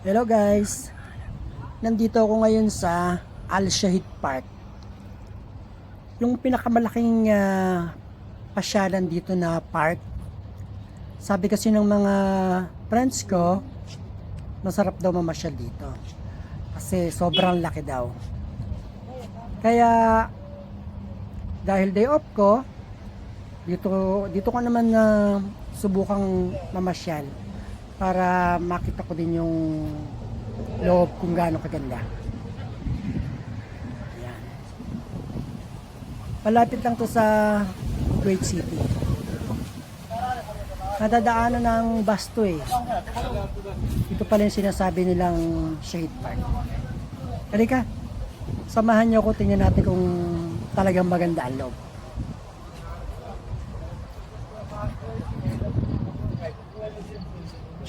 Hello guys! Nandito ako ngayon sa Al Shahid Park. Yung pinakamalaking ah, pasyalan dito na park. Sabi kasi ng mga friends ko, masarap daw mamasyal dito. Kasi sobrang laki daw. Kaya dahil day off ko, dito dito ko naman na subukang mamasyal para makita ko din yung loob kung gaano kaganda. Ayan. Malapit lang to sa Kuwait City. Nadadaanan ng bus to eh. Ito pala yung sinasabi nilang Shade Park. Halika, samahan niyo ako, tingnan natin kung talagang maganda ang loob.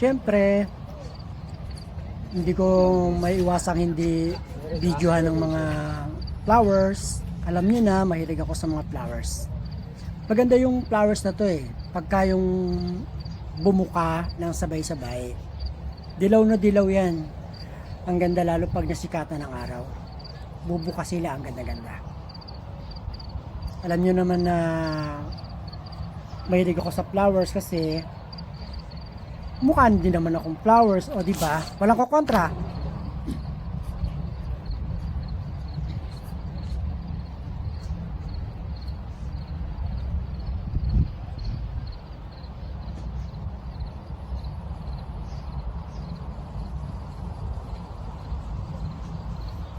Siyempre, hindi ko may iwasang hindi videohan ng mga flowers. Alam niyo na, mahilig ako sa mga flowers. Maganda yung flowers na to eh. Pagka yung bumuka ng sabay-sabay, dilaw na dilaw yan. Ang ganda lalo pag nasikatan ng araw. Bubuka sila, ang ganda-ganda. Alam niyo naman na mahilig ako sa flowers kasi mukha din naman akong flowers o di ba? Walang ko kontra.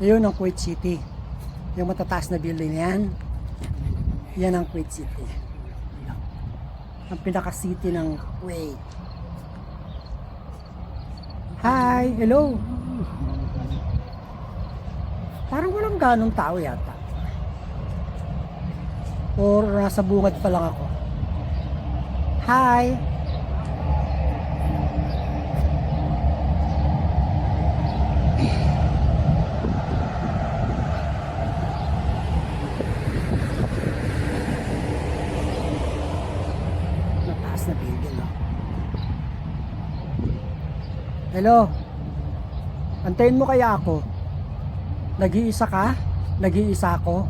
Yun ang Kuwait City. Yung matataas na building yan. Yan ang Kuwait City. Ang pinaka-city ng Kuwait. Hi, hello. Parang walang ganong tao yata. Or nasa bungad pa lang ako. Hi. Mataas na building, no? Hello? Antayin mo kaya ako? Nag-iisa ka? Nag-iisa ako?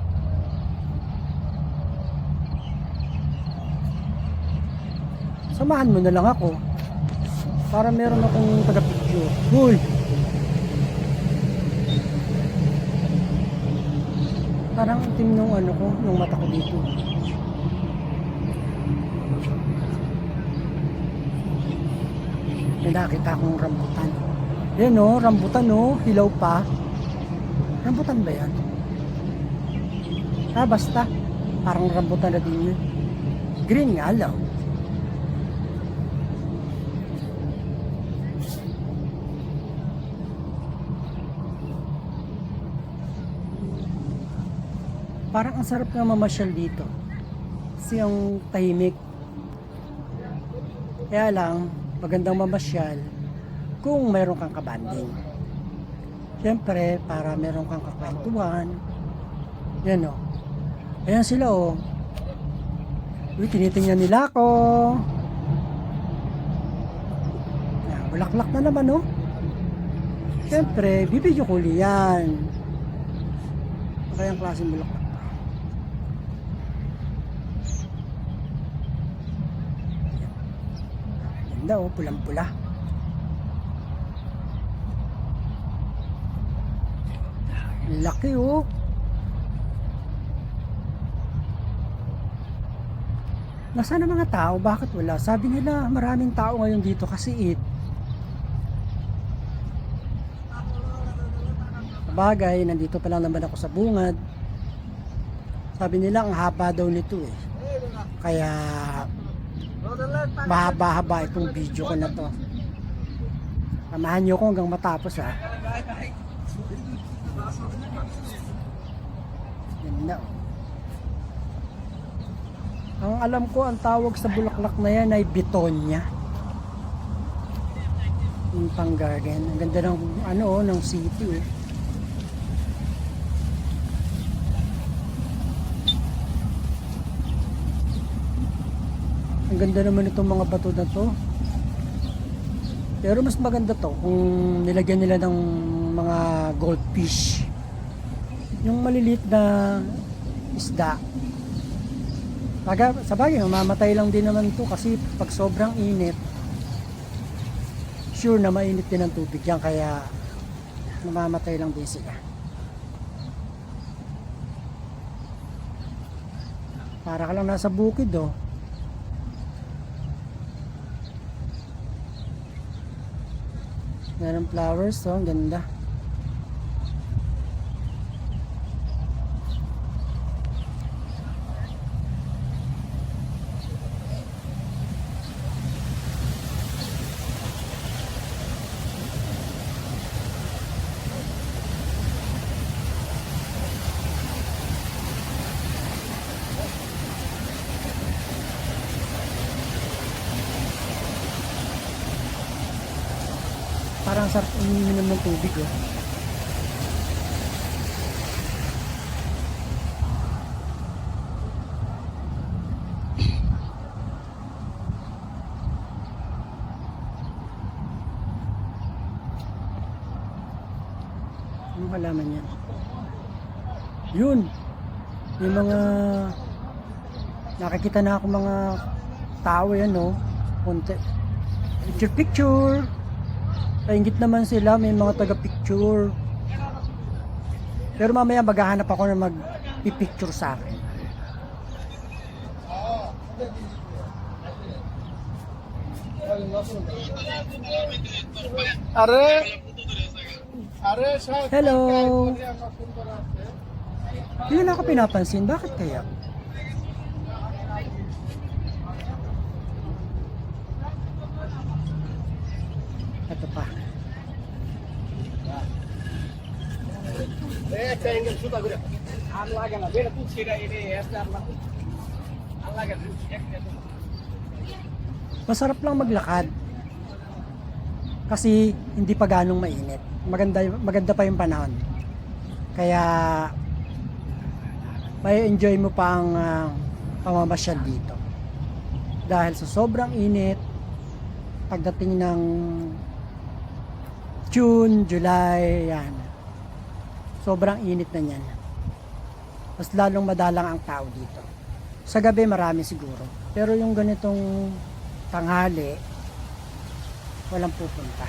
Samahan mo na lang ako. Para meron akong taga-picture. Uy! Parang itim nung ano ko, nung mata ko dito. May nakita akong rambutan. Yan o, rambutan o, hilaw pa. Rambutan ba yan? Ah, basta. Parang rambutan na din yun. Green nga lang. Parang ang sarap nga mamasyal dito. Kasi ang tahimik. Kaya lang, magandang mamasyal kung mayroon kang kabanding. Siyempre, para meron kang kakwentuhan. Yan o. Ayan sila o. Uy, tinitingnan nila ako. Yan, bulaklak na naman o. Siyempre, bibidyo ko yan. Ano kayang klaseng bulaklak? Ganda oh, pulang-pula. Laki oh. Nasaan ang mga tao? Bakit wala? Sabi nila maraming tao ngayon dito kasi it. Bagay, nandito pa lang naman ako sa bungad. Sabi nila ang haba daw nito eh. Kaya mahaba-haba itong video ko na to. Samahan niyo ko hanggang matapos ha. Oh. Ang alam ko, ang tawag sa bulaklak na yan ay bitonya. Yung pang. Ang ganda ng, ano, oh, ng city eh. Ang ganda naman itong mga bato na to. Pero mas maganda to kung nilagyan nila ng mga goldfish. Yung maliliit na isda. Baga, sa bagay, mamamatay lang din naman to kasi pag sobrang init, sure na mainit din ang tubig yan kaya mamamatay lang din sila. Para ka lang nasa bukid oh. Meron flowers oh, ang ganda. Parang sarap umiinom ng tubig oh. Anong halaman yan? Yun! Yung mga nakikita na ako mga tao yan no. Punte. Picture picture! Naingit naman sila, may mga taga-picture. Pero mamaya maghahanap ako na mag-picture sa akin. Are Are, Hello. Hindi na ako pinapansin. Bakit kaya? Masarap lang maglakad. Kasi hindi pa ganong mainit. Maganda, maganda pa yung panahon. Kaya may enjoy mo pa ang ah, pamamasyal dito. Dahil sa sobrang init, pagdating ng June, July, yan. Sobrang init na niyan. Mas lalong madalang ang tao dito. Sa gabi marami siguro. Pero yung ganitong tanghali, walang pupunta.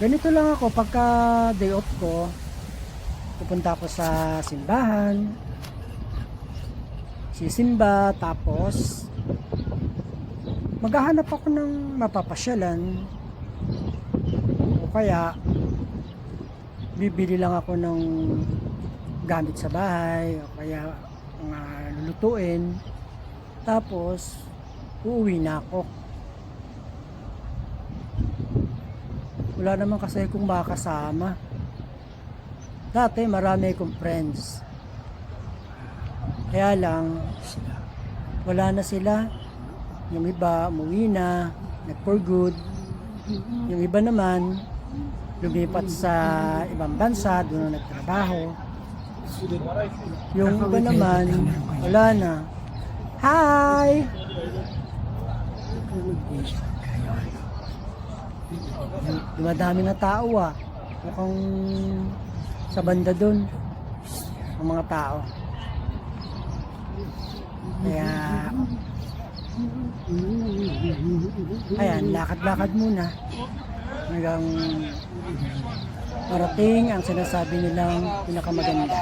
Ganito lang ako pagka day off ko, pupunta ako sa simbahan, sisimba, tapos maghahanap ako ng mapapasyalan. O kaya bibili lang ako ng gamit sa bahay o kaya mga lulutuin. Tapos uuwi na ako. Wala naman kasi kung makasama dati marami akong friends kaya lang wala na sila. Yung iba umuwi na nag for good. Yung iba naman lumipat sa ibang bansa doon na nagtrabaho. Yung iba naman wala na. Hi! Dumadami na tao ah. Mukhang sa banda doon ang mga tao kaya ayan lakad-lakad muna. Hanggang parating ang sinasabi nilang pinakamaganda.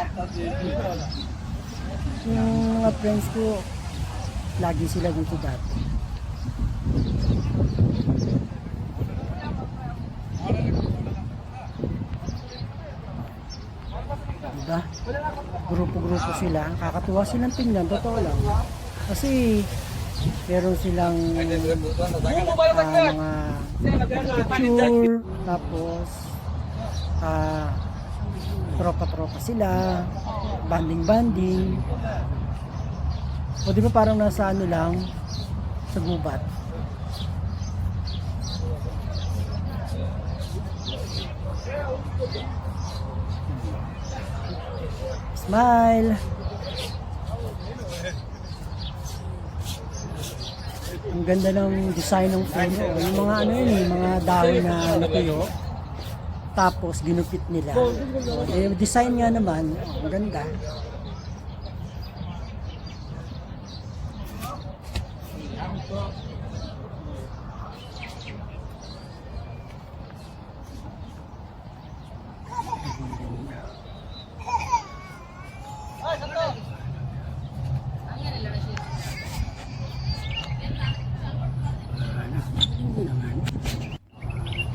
Yung mga friends ko lagi sila dito dati grupo-grupo sila. Kakatuwa silang tingnan totoo lang. Kasi meron silang ah, mga picture tapos ah tropa-tropa sila banding-banding. O di ba parang nasa ano lang sa gubat Smile. Ang ganda ng design ng puno. Yung mga ano yun, yung mga dahon na natuyo. Tapos ginupit nila. Eh, design nga naman, ang ganda.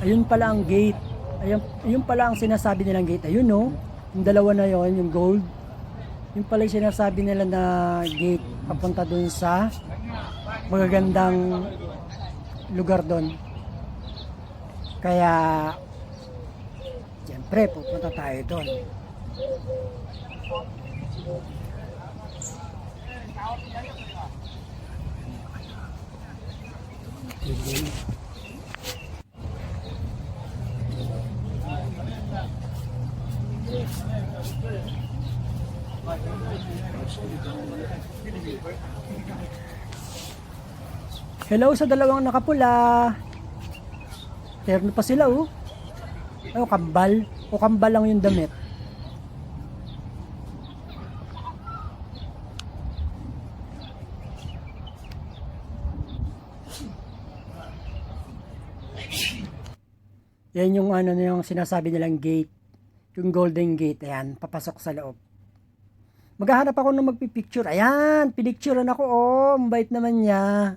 Ayun pala ang gate. Ayun, ayun pala ang sinasabi nilang gate. Ayun no. Yung dalawa na yon, yung gold. Yung pala yung sinasabi nila na gate papunta dun sa magagandang lugar doon. Kaya siyempre pupunta tayo doon. Hello sa dalawang nakapula. Terno pa sila oh. Ano, kambal. O kambal lang yung damit. Yan yung ano na yung sinasabi nilang gate. Yung golden gate. Ayan, papasok sa loob. Maghahanap ako ng magpipicture. Ayan, pinicturean ako. Oh, mabait naman niya.